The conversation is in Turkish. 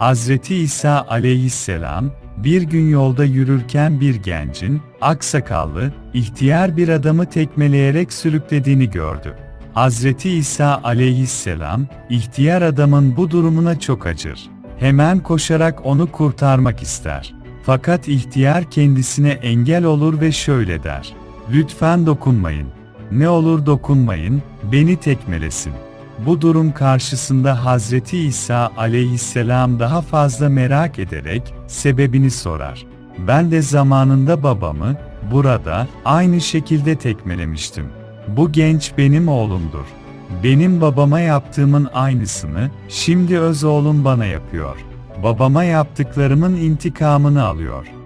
Hazreti İsa aleyhisselam, bir gün yolda yürürken bir gencin, aksakallı, ihtiyar bir adamı tekmeleyerek sürüklediğini gördü. Hazreti İsa aleyhisselam, ihtiyar adamın bu durumuna çok acır. Hemen koşarak onu kurtarmak ister. Fakat ihtiyar kendisine engel olur ve şöyle der. Lütfen dokunmayın. Ne olur dokunmayın, beni tekmelesin. Bu durum karşısında Hazreti İsa aleyhisselam daha fazla merak ederek sebebini sorar. Ben de zamanında babamı burada aynı şekilde tekmelemiştim. Bu genç benim oğlumdur. Benim babama yaptığımın aynısını şimdi öz oğlum bana yapıyor. Babama yaptıklarımın intikamını alıyor.